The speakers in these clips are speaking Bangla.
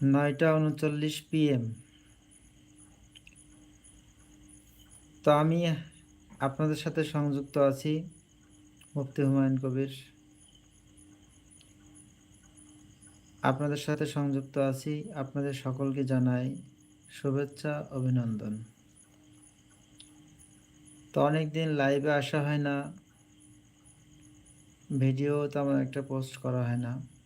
নয়টা উনচল্লিশ পিএম তো আমি আপনাদের সাথে সংযুক্ত আছি, মুফতি হুমায়ুন কবির। আপনাদের সাথে সংযুক্ত আছি, আপনাদের সকলকে জানাই শুভেচ্ছা, অভিনন্দন। তো অনেক দিন লাইভে আসা হয় না ভিডিও তেমন একটা পোস্ট করা হয় না।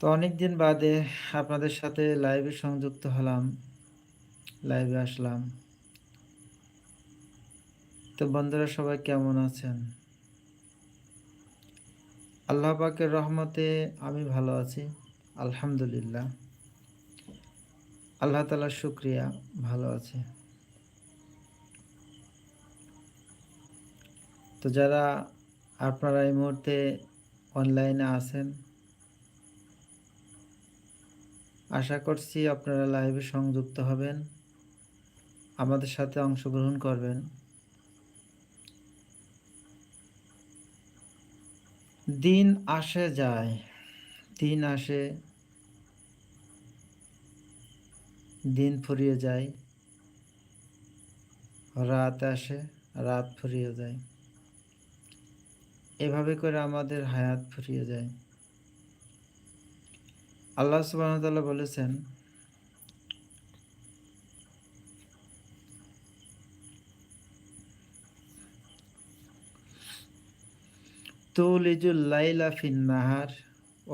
তো অনেক দিন বাদে আপনাদের সাথে লাইভে সংযুক্ত হলাম লাইভে আসলাম। তো বন্ধুরা সবাই কেমন আছেন? আল্লাহ পাকের রহমতে আমি ভালো আছি, আলহামদুলিল্লাহ। আল্লাহ তালার শুক্রিয়া, ভালো আছে। তো যারা আপনারা এই মুহূর্তে অনলাইনে আছেন আশা করছি আপনারা লাইভে সংযুক্ত হবেন, আমাদের সাথে অংশগ্রহণ করবেন। দিন আসে যায়, দিন আসে, দিন ফুরিয়ে যায়, রাত আসে, রাত ফুরিয়ে যায়। এভাবে করে আমাদের হায়াত ফুরিয়ে যায়। আল্লাহ সুবাহতাল্লাহ বলেছেন, তুলিজুল লাইলা ফিন নাহার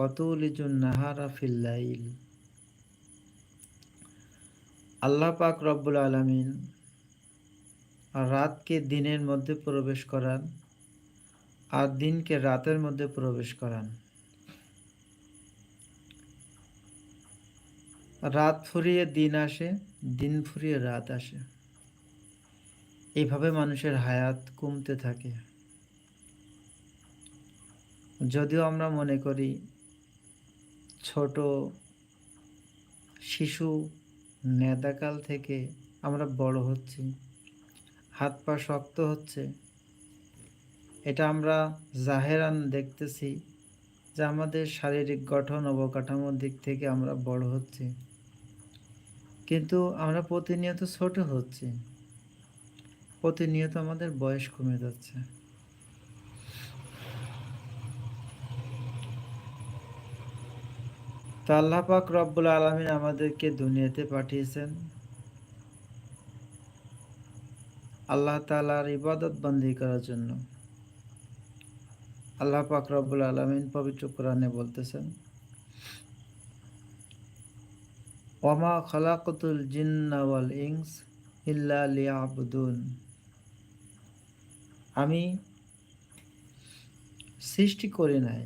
অতুলিজুল নাহারা ফিল লাইল। আল্লাহ পাক রব্বুল আলমিন রাতকে দিনের মধ্যে প্রবেশ করান আর দিনকে রাতের মধ্যে প্রবেশ করান। রাত ফুরিয়ে দিন আসে, দিন ফুরিয়ে রাত আসে। এইভাবে মানুষের হায়াত কমতে থাকে। যদিও আমরা মনে করি, ছোট শিশু নেদাকাল থেকে আমরা বড় হচ্ছি, হাত পা শক্ত হচ্ছে। এটা আমরা জাহেরান দেখতেছি যে আমাদের শারীরিক গঠন, অবকাঠামোর দিক থেকে আমরা বড় হচ্ছি। কিন্তু আমরা প্রতিনিয়ত ছোট হচ্ছি। প্রতিনিয়ত আমাদের বয়স কমে যাচ্ছে। তো আল্লাহ পাক রব্বুল আলমিন আমাদেরকে দুনিয়াতে পাঠিয়েছেন। আল্লাহ তালার ইবাদত বন্দি করার জন্য। আল্লাহ পাক রব্বুল আলমিন পবিত্র কোরআনে বলতেছেন ওমা খলাকতুল জিন্নাওয়াল ইংস ইল্লা লিয়াবুদুন। আমি সৃষ্টি করি নাই।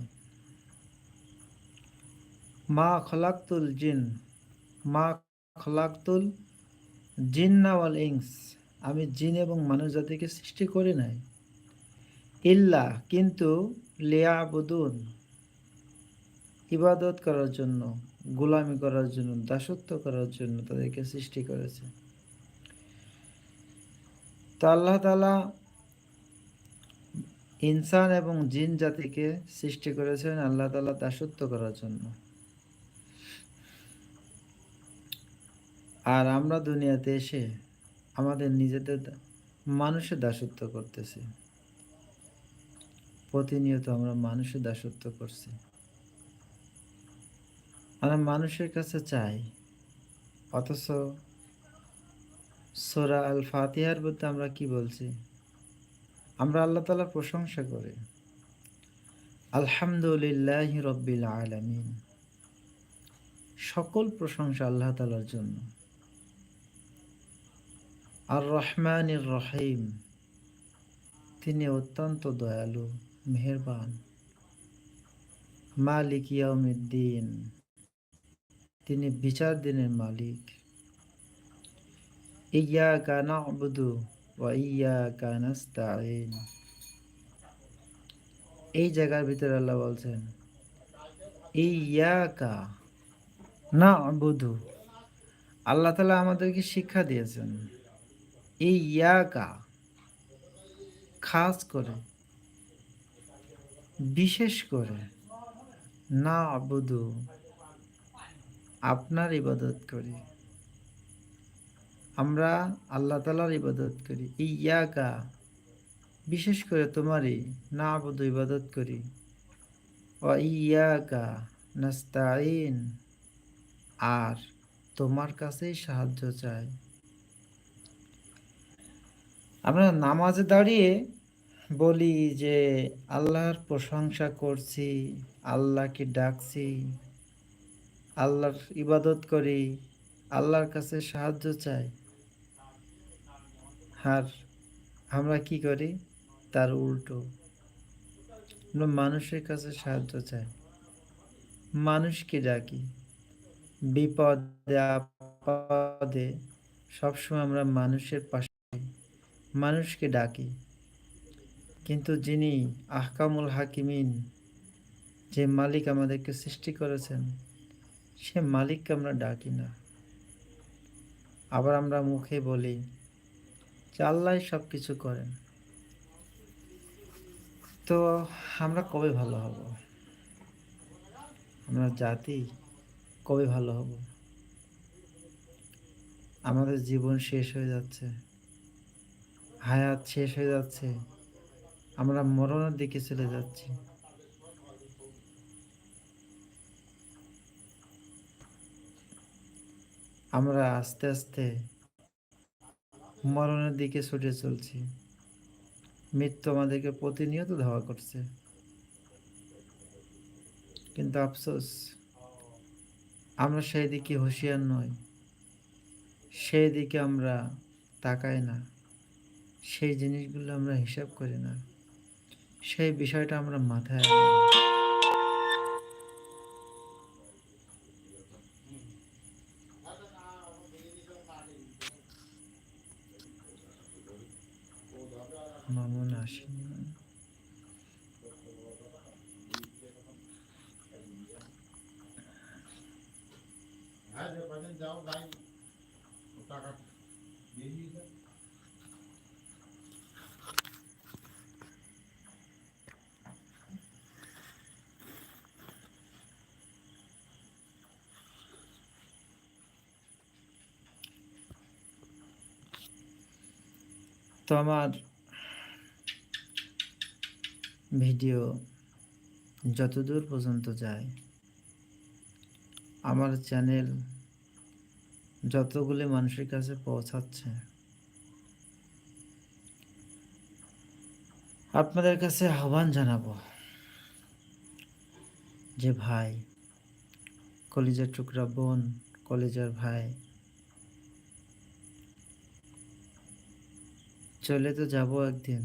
মা খলাকতুল জিন, মা খলাকতুল জিন্নাওয়াল ইংস আমি জিন এবং মানুষ জাতিকে সৃষ্টি করি নাই। ইল্লা, কিন্তু লিয়াবুদুন, ইবাদত করার জন্য। গোলামি করার জন্য, দাসত্ব করার জন্য তাদেরকে সৃষ্টি করেছে। তো আল্লাহ তালা ইনসান এবং জিন জাতিকে সৃষ্টি করেছেন আল্লাহ তালা দাসত্ব করার জন্য। আর আমরা দুনিয়াতে এসে আমাদের নিজেদের মানুষের দাসত্ব করতেছি। প্রতিনিয়ত আমরা মানুষের দাসত্ব করছি। আমরা মানুষের কাছে চাই। অথচ সোরা আল ফাতিহার বলতে আমরা কি বলছি? আমরা আল্লাহ তালার প্রশংসা করি। আলহামদুলিল্লাহ রব্বিল আলমিন। সকল প্রশংসা আল্লাহ তালার জন্য। আর রহমান রহিম। তিনি অত্যন্ত দয়ালু, মেহরবান। মালিক ইয়াউমিদ্দিন। তিনি বিচার দিনের মালিক। ইয়া কানা আবুদু ওয়া ইয়া কানাস্তাইন এই জায়গার ভিতরে আল্লাহ বলছেন ইয়া কা না আবুদু আল্লাহ তালা আমাদেরকে শিক্ষা দিয়েছেন এই ইয়াকা খাস করে, বিশেষ করে না আবুদু আপনার ইবাদত করি। আমরা আল্লাহ তালার ইবাদত করি। ইয়াকা বিশেষ করে তোমারই, না আবুদু, ইবাদত করি। ও ইয়াকা নাস্তাইন আর তোমার কাছেই সাহায্য চাই। আমরা নামাজে দাঁড়িয়ে বলি যে, আল্লাহর প্রশংসা করছি, আল্লাহকে ডাকছি আল্লাহর ইবাদত করি, আল্লাহর কাছে সাহায্য চাই। আর আমরা কি করি? তার উল্টো। মানুষের কাছে সাহায্য চাই। মানুষকে ডাকি। বিপদে, আপদে সবসময় আমরা মানুষের পাশে, মানুষকে ডাকি। কিন্তু যিনি আহকামুল হাকিমিন, যে মালিক আমাদেরকে সৃষ্টি করেছেন সে মালিককে আমরা ডাকি না। আবার আমরা মুখে বলি যে আল্লাহ সব কিছু করেন। তো আমরা কবে ভালো হব? আমরা জাতি কবে ভালো হব? আমাদের জীবন শেষ হয়ে যাচ্ছে, হায়াত শেষ হয়ে যাচ্ছে, আমরা মরণের দিকে চলে যাচ্ছি। আমরা আস্তে আস্তে মরণের দিকে ছুটে চলছি। মৃত্যু আমাদেরকে প্রতিনিয়ত ধাওয়া করছে। কিন্তু আফসোস, আমরা সেই দিকে হুঁশিয়ার নই। সেই দিকে আমরা তাকাই না। সেই জিনিসগুলো আমরা হিসাব করি না। সেই বিষয়টা আমরা মাথায় তো আমার ভিডিও যতদূর পর্যন্ত যায়, আমার চ্যানেল যতগুলি মানুষের কাছে পৌঁছাচ্ছে, আপনাদের কাছে আহ্বান জানাব যে ভাই, কলিজার টুকরা বোন, কলিজার ভাই চলে তো যাব একদিন।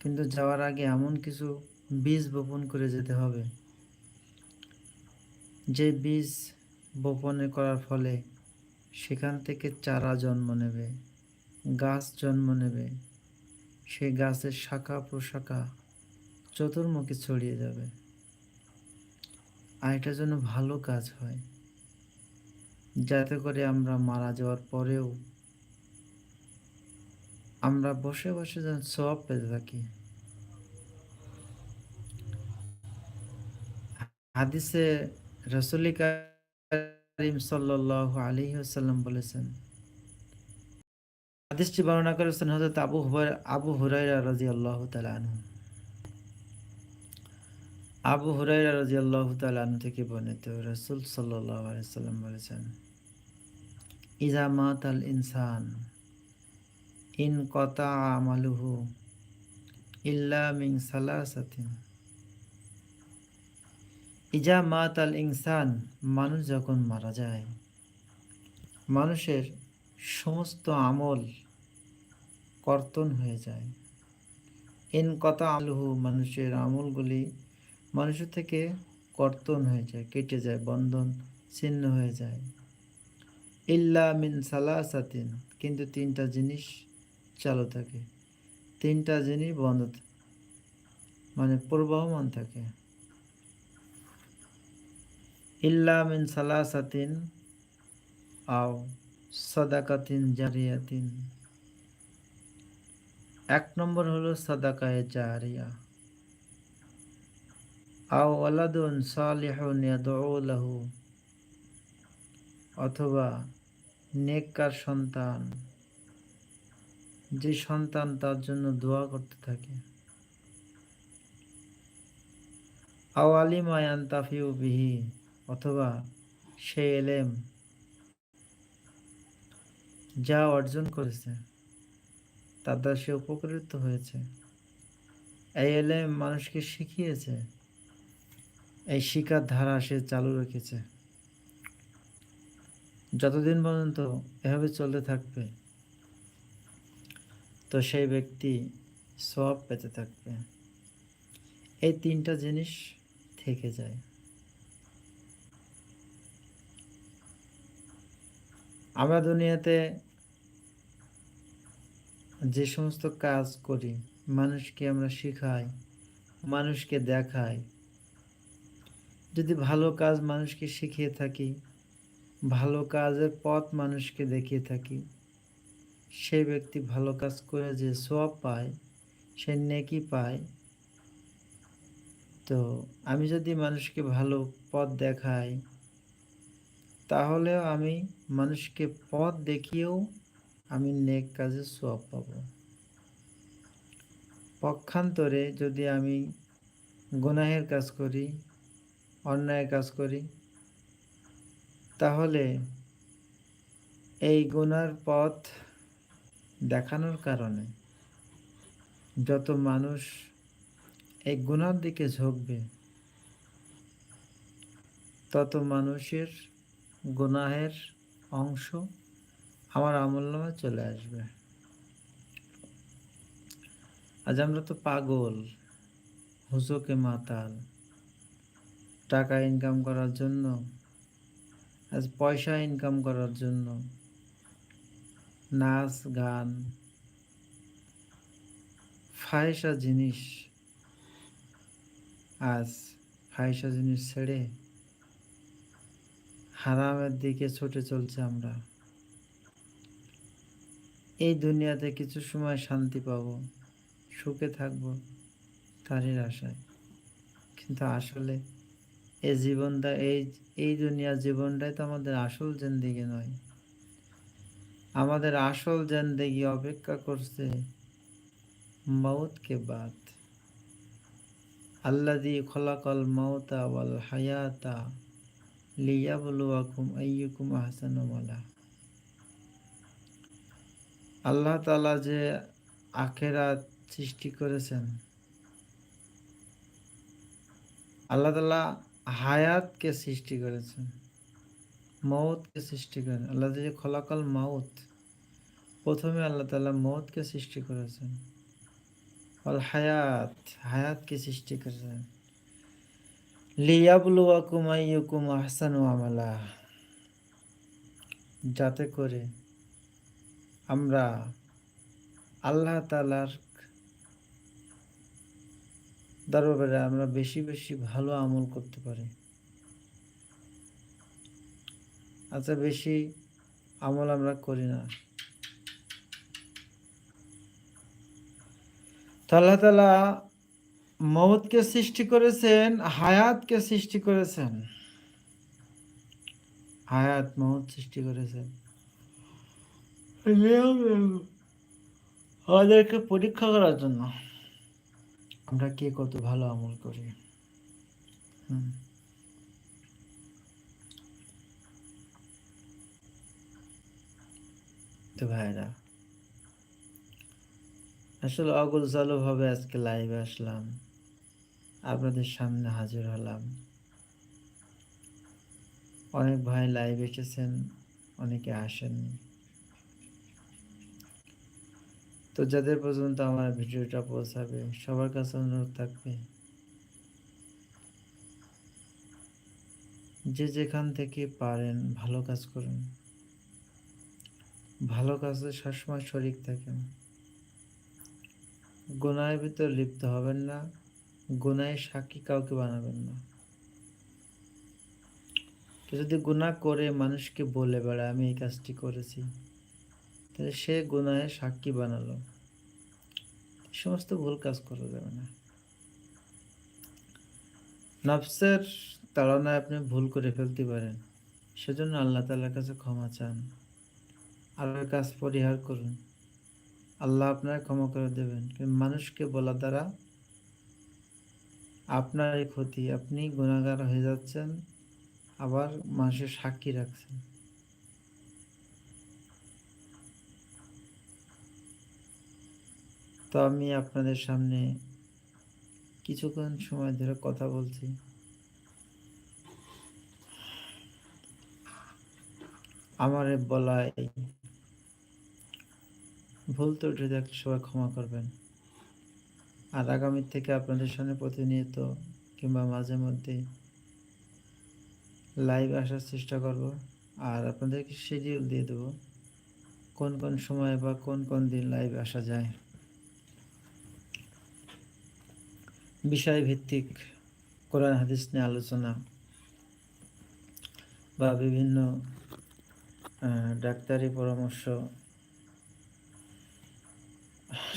কিন্তু যাওয়ার আগে এমন কিছু বীজ বপন করে যেতে হবে। যে বীজ বপনে করার ফলে সেখান থেকে চারা জন্ম নেবে, গাছ জন্ম নেবে, সেই গাছের শাখা প্রশাখা চতুর্মুখী ছড়িয়ে যাবে। আর এটা যেন ভালো কাজ হয়, যাতে করে আমরা মারা যাওয়ার পরেও আমরা বসে বসে যেন সব পেতে থাকি। হাদিসে রসুল করিম সাল্লাল্লাহু আলাইহি ওয়াসাল্লাম বলেছেন, হাদিসটি বর্ণনা করেছেন হযরত আবু হুরায়রা আবু হুরায়রা রাদিয়াল্লাহু তাআলা আনহু। আবু হুরায়রা রাদিয়াল্লাহু তাআলা আনহু থেকে বর্ণিত রাসূল সাল্লাল্লাহু আলাইহি ওয়াসাল্লাম বলেছেন ইজা মাতাল ইনসান। ইন কতা আমালুহু ইল্লা মিন সালাসাতিন ইজা মাত আল ইনসান, মানুষ যখন মারা যায়, মানুষের সমস্ত আমল কর্তন হয়ে যায়। ইন কথা আলহু মানুষের আমলগুলি মানুষের থেকে কর্তন হয়ে যায়, কেটে যায়, বন্ধন ছিন্ন হয়ে যায়। ইল্লা মিন সালাসাতিন, কিন্তু তিনটা জিনিস চালু থাকে। তিনটা জিনিস বন্ধ মানে প্রবাহমান থাকে। ইল্লা সালাসাতিন আও সাদাকাতিন জারিয়াতিন। এক নম্বর হলো সাদাকায়ে জারিয়া। আও ওয়ালাদুন সালিহুন ইয়াদউ অথবা নেককার সন্তান। যে সন্তান তার জন্য দোয়া করতে থাকে। আও ইয়ান্তাফিউ বিহি, অথবা সে এলেম যা অর্জন করেছে, তার দ্বারা সে উপকৃত হয়েছে। এই এলেম মানুষকে শিখিয়েছে, এই শিকার ধারা সে চালু রেখেছে। যতদিন পর্যন্ত এভাবে চলতে থাকবে তো সেই ব্যক্তি সব পেতে থাকবে। এই তিনটা জিনিস থেকে যায়। আমরা দুনিয়াতে যে সমস্ত কাজ করি, মানুষকে আমরা শিখাই, মানুষকে দেখাই, যদি ভালো কাজ মানুষকে শিখিয়ে থাকি, ভালো কাজের পথ মানুষকে দেখিয়ে থাকি সেই ব্যক্তি ভালো কাজ করে যে সব পায়, সে নেকি পায়। তো আমি যদি মানুষকে ভালো পথ দেখাই, তাহলেও আমি মানুষকে পথ দেখিয়েও আমি নেক কাজে সব পাব। পক্ষান্তরে যদি আমি গুনাহের কাজ করি অন্যায় কাজ করি, তাহলে এই গুনার পথ দেখানোর কারণে যত মানুষ এই গুণার দিকে ঝুঁকবে, তত মানুষের গুনাহের অংশ আমার আমল্লামে চলে আসবে। আজ আমরা তো পাগল, হুজোকে মাতাল, টাকা ইনকাম করার জন্য, আজ পয়সা ইনকাম করার জন্য নাচ, গান, ফায়সা জিনিস আজ ফায়সা জিনিস ছেড়ে হারামের দিকে ছুটে চলছে আমরা। এই দুনিয়াতে কিছু সময় শান্তি পাব, সুখে থাকব, তারই আশায়। কিন্তু আসলে এই জীবনটা, এই এই দুনিয়ার জীবনটাই তো আমাদের আসল জিন্দিগি নয়। আমাদের আসল জিন্দিগি অপেক্ষা করছে মৌতকে বাদ। আল্লাদি খলাকল মৌতা ওয়াল হায়াতা লিয়াবলুয়াকুম আইয়ুকুম আহসানু মালা। আল্লাহ তালা যে আখেরাত সৃষ্টি করেছেন, আল্লাহ তালা হায়াতকে সৃষ্টি করেছেন। মৌতকে সৃষ্টি করেন। আল্লাহ যে খলাকাল মাউত, প্রথমে আল্লাহ তাআলা মৌতকে সৃষ্টি করেছেন। অল হায়াত, হায়াতকে সৃষ্টি করেছেন। আমালা, যাতে করে আমরা আল্লাহ তালার দরবারে আমরা বেশি বেশি ভালো আমল করতে পারি। আচ্ছা বেশি আমল আমরা করি না। আল্লাহ তালা মৌতকে সৃষ্টি করেছেন হায়াতকে সৃষ্টি করেছেন। হায়াত মৌত সৃষ্টি করেছেন। আমাদেরকে পরীক্ষা করার জন্য। আমরা কে কত ভালো আমল করি? হুম। তো ভাইরা, আসলে অগল ভাবে আজকে লাইভে আসলাম, আপনাদের সামনে হাজির হলাম। অনেক ভাই লাইভ এসেছেন, অনেকে আসেননি। তো যাদের পর্যন্ত আমার ভিডিওটা পৌঁছাবে, সবার কাছে অনুরোধ থাকবে, যে যেখান থেকে পারেন ভালো কাজ করুন। ভালো কাজে সবসময় শরিক থাকেন। গুনাহের ভিতর লিপ্ত হবেন না গুনায় সাক্ষী কাউকে বানাবেন না। যদি গুনাহ করে মানুষকে বলে বেড়ায়, আমি এই কাজটি করেছি। তাহলে সে গুনাহের সাক্ষী বানালো। সমস্ত ভুল কাজ করা যাবে না। নফসের তাড়নায় আপনি ভুল করে ফেলতে পারেন। সেজন্য আল্লাহ তাআলার কাছে ক্ষমা চান। ওই কাজ পরিহার করুন। আল্লাহ আপনার ক্ষমা করে দেবেন। মানুষকে বলা দ্বারা আপনারই ক্ষতি। আপনি গুণাগার হয়ে যাচ্ছেন, আবার মানুষের সাক্ষী রাখছেন। তো আমি আপনাদের সামনে কিছুক্ষণ সময় ধরে কথা বলছি। আমার বলায় ভুল ত্রুটি থাকলে সবাই ক্ষমা করবেন। আর আগামী থেকে আপনাদের সামনে প্রতিনিয়ত কিংবা মাঝে মধ্যে লাইভ আসার চেষ্টা করব। আর আপনাদেরকে শিডিউল দিয়ে দেবো কোন কোন সময় বা কোন কোন দিন লাইভ আসা যায়। বিষয় ভিত্তিক কোরআন, হাদিস নিয়ে আলোচনা বা বিভিন্ন ডাক্তারি পরামর্শ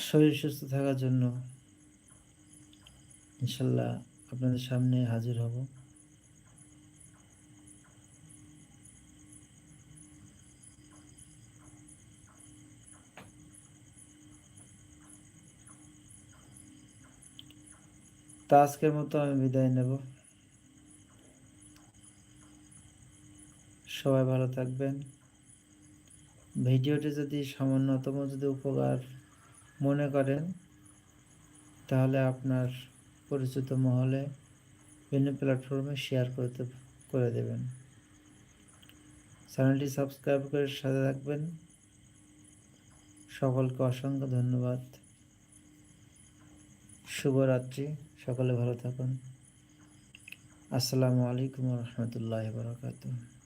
শরীর সুস্থ থাকার জন্য ইনশাল্লাহ আপনাদের সামনে হাজির হব। তা আজকের মতো আমি বিদায় নেব। সবাই ভালো থাকবেন। ভিডিওটি যদি সামান্যতম, যদি উপকার মনে করেন, তাহলে আপনার পরিচিত মহলে বিভিন্ন প্ল্যাটফর্মে শেয়ার করতে, করে দেবেন। চ্যানেলটি সাবস্ক্রাইব করে সাথে রাখবেন সকলকে অসংখ্য ধন্যবাদ। শুভরাত্রি, সকলে ভালো থাকুন। আসসালামু আলাইকুম রহমতুল্লাহ বারকাতুহ।